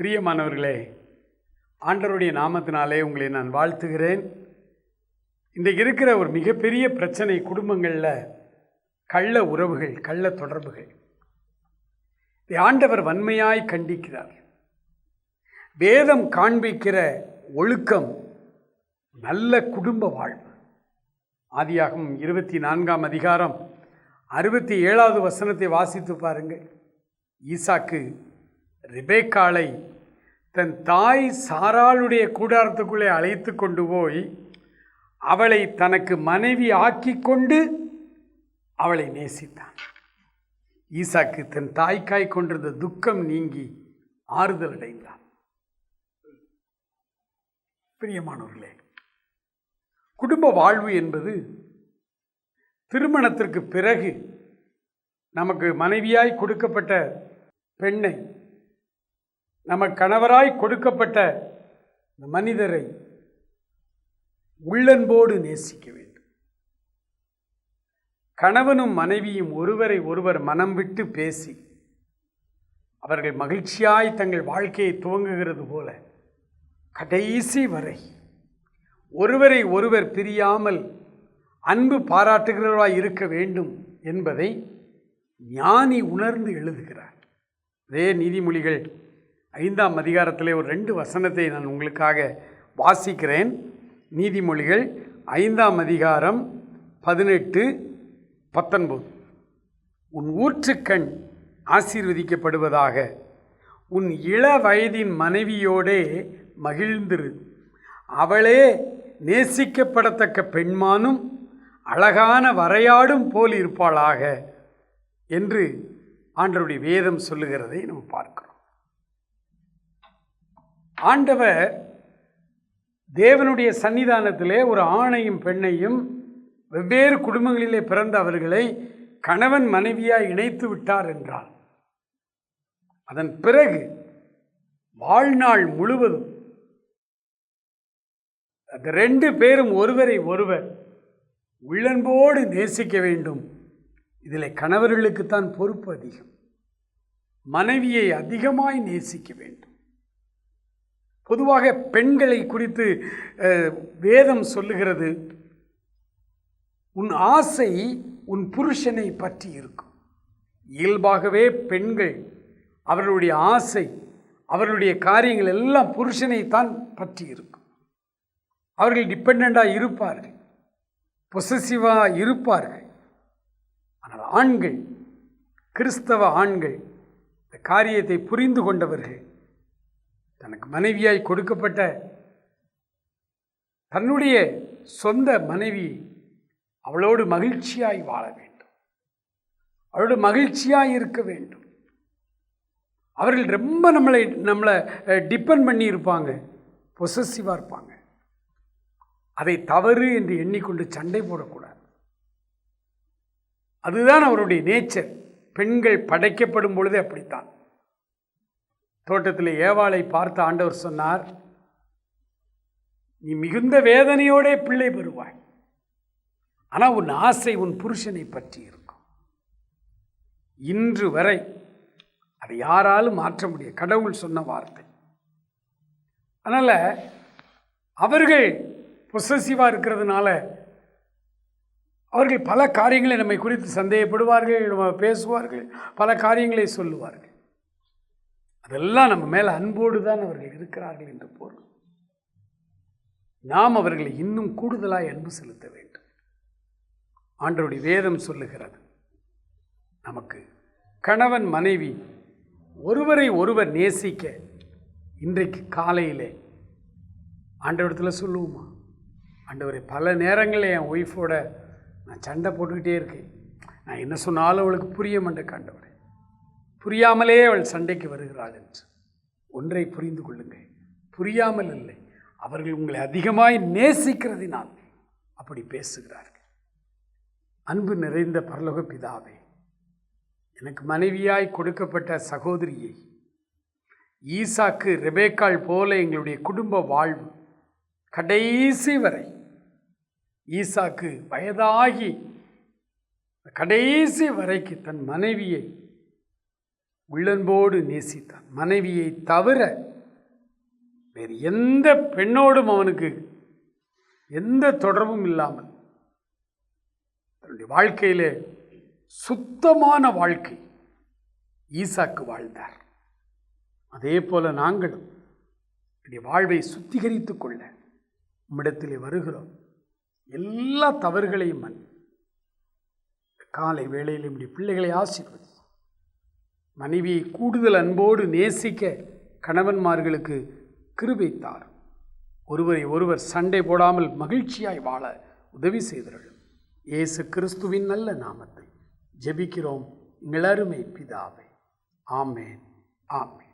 பிரியமானவர்களே ஆண்டவருடைய நாமத்தினாலே உங்களை நான் வாழ்த்துகிறேன். இன்றைக்கு இருக்கிற ஒரு மிகப்பெரிய பிரச்சனை குடும்பங்களில் கள்ள உறவுகள் கள்ள தொடர்புகள். ஆண்டவர் வன்மையாய் கண்டிக்கிறார். வேதம் காண்பிக்கிற ஒழுக்கம் நல்ல குடும்ப வாழ்வு. ஆதியாகும் இருபத்தி நான்காம் அதிகாரம் அறுபத்தி ஏழாவது வசனத்தை வாசித்து பாருங்கள். ஈசாக்கு ரிபேக்காலை தன் தாய் சாராளுடைய கூடாரத்துக்குள்ளே அழைத்து கொண்டு போய் அவளை தனக்கு மனைவி ஆக்கி கொண்டு அவளை நேசித்தான். ஈசாக்கு தன் தாய்க்காய் கொண்டிருந்த துக்கம் நீங்கி ஆறுதல் அடைந்தான் பிரியமானவர்களே குடும்ப வாழ்வு என்பது திருமணத்திற்கு பிறகு நமக்கு மனைவியாய் கொடுக்கப்பட்ட பெண்ணை நம்ம கணவராய் கொடுக்கப்பட்ட இந்த மனிதரை உள்ளன்போடு நேசிக்க வேண்டும். கணவனும் மனைவியும் ஒருவரை ஒருவர் மனம் விட்டு பேசி அவர்கள் மகிழ்ச்சியாய் தங்கள் வாழ்க்கையை துவங்குகிறது போல கடைசி வரை ஒருவரை ஒருவர் பிரியாமல் அன்பு பாராட்டுகிறவராய் இருக்க வேண்டும் என்பதை ஞானி உணர்ந்து எழுதுகிறார். அதே நீதிமொழிகள் ஐந்தாம் அதிகாரத்திலே ஒரு ரெண்டு வசனத்தை நான் உங்களுக்காக வாசிக்கிறேன். நீதிமொழிகள் ஐந்தாம் அதிகாரம் பதினெட்டு பத்தொன்பது. உன் ஊற்றுக்கண் ஆசீர்வதிக்கப்படுவதாக உன் இள வயதின் மனைவியோடே மகிழ்ந்திரு. அவளே நேசிக்கப்படத்தக்க பெண்மானும் அழகான வரையாடும் போல் இருப்பாளாக என்று ஆண்டருடைய வேதம் சொல்லுகிறதை நம்ம பார்க்கிறோம். ஆண்டவர் தேவனுடைய சன்னிதானத்திலே ஒரு ஆணையும் பெண்ணையும் வெவ்வேறு குடும்பங்களிலே பிறந்த அவர்களை கணவன் மனைவியாய் இணைத்து விட்டார் என்றால் அதன் பிறகு வாழ்நாள் முழுவதும் அந்த ரெண்டு பேரும் ஒருவரை ஒருவர் உள்ளன்போடு நேசிக்க வேண்டும். இதில் கணவர்களுக்குத்தான் பொறுப்பு அதிகம். மனைவியை அதிகமாய் நேசிக்க வேண்டும். பொதுவாக பெண்களை குறித்து வேதம் சொல்லுகிறது. உன் ஆசை உன் புருஷனை பற்றி இருக்கும். இயல்பாகவே பெண்கள் அவர்களுடைய ஆசை அவர்களுடைய காரியங்கள் எல்லாம் புருஷனைத்தான் பற்றி இருக்கும். அவர்கள் டிபெண்ட்டாக இருப்பார்கள் பொசசிவாக இருப்பார்கள். ஆனால் ஆண்கள் கிறிஸ்தவ ஆண்கள் இந்த காரியத்தை புரிந்து கொண்டவர்கள் தனக்கு மனைவியாய் கொடுக்கப்பட்ட தன்னுடைய சொந்த மனைவி அவளோடு மகிழ்ச்சியாய் வாழ வேண்டும். அவளோடு மகிழ்ச்சியாய் இருக்க வேண்டும். அவர்கள் ரொம்ப நம்மளை நம்மளை டிபெண்ட் பண்ணி இருப்பாங்க பொசசிவாக இருப்பாங்க. அதை தவறு என்று எண்ணிக்கொண்டு சண்டை போடக்கூடாது. அதுதான் அவருடைய நேச்சர் பெண்கள் படைக்கப்படும் பொழுதே அப்படித்தான். தோட்டத்தில் ஏவாளை பார்த்த ஆண்டவர் சொன்னார் நீ மிகுந்த வேதனையோடே பிள்ளை பெறுவாய். ஆனால் உன் ஆசை உன் புருஷனை பற்றி இருக்கும். இன்று வரை அதை யாராலும் மாற்ற முடியும் கடவுள் சொன்ன வார்த்தை. அதனால் அவர்கள் பொசசிவாக இருக்கிறதுனால அவர்கள் பல காரியங்களை நம்மை குறித்து சந்தேகப்படுவார்கள் நம்ம பேசுவார்கள் பல காரியங்களை சொல்லுவார்கள். அதெல்லாம் நம்ம மேலே அன்போடு தான் அவர்கள் இருக்கிறார்கள் என்று பொருள். நாம் அவர்களை இன்னும் கூடுதலாக அன்பு செலுத்த வேண்டும். ஆண்டவருடைய வேதம் சொல்லுகிறது. நமக்கு கணவன் மனைவி ஒருவரை ஒருவர் நேசிக்க இன்றைக்கு காலையிலே ஆண்டவரத்தில் சொல்லுவோமா? ஆண்டவரை பல நேரங்களில் என் ஒய்ஃபோட நான் சண்டை போட்டுக்கிட்டே இருக்கேன். நான் என்ன சொன்னாலும் அவளுக்கு புரிய மாட்டேன் ஆண்டவரே. புரியாமலே அவள் சண்டைக்கு வருகிறாள் என்று. ஒன்றை புரிந்து கொள்ளுங்கள். புரியாமல் இல்லை. அவர்கள் உங்களை அதிகமாய் நேசிக்கிறதினால் அப்படி பேசுகிறார்கள். அன்பு நிறைந்த பரலோக பிதாவே எனக்கு மனைவியாய் கொடுக்கப்பட்ட சகோதரியை ஈசாக்கு ரெபேக்கால் போல எங்களுடைய குடும்ப வாழ்வு கடைசி வரை ஈசாக்கு வயதாகி கடைசி வரைக்கு தன் மனைவியை உள்ளன்போடு நேசித்தான். மனைவியை தவிர வேறு எந்த பெண்ணோடும் அவனுக்கு எந்த தொடர்பும் இல்லாமல் அவருடைய வாழ்க்கையிலே சுத்தமான வாழ்க்கை ஈசாக்கு வாழ்ந்தார். அதே போல நாங்களும் என்னுடைய வாழ்வை சுத்திகரித்து கொள்ள உம்மிடத்திலே வருகிறோம். எல்லா தவறுகளையும் மன் காலை வேளையில் நம்முடைய பிள்ளைகளை ஆசீர்வதி மனைவியை கூடுதல் அன்போடு நேசிக்க கணவன்மார்களுக்கு கிருபைத்தார் ஒருவரை ஒருவர் சண்டை போடாமல் மகிழ்ச்சியாய் வாழ உதவி செய்தார்கள் இயேசு கிறிஸ்துவின் நல்ல நாமத்தில் ஜெபிக்கிறோம். எங்கள் அருமை பிதாவே. ஆமேன். ஆமேன்.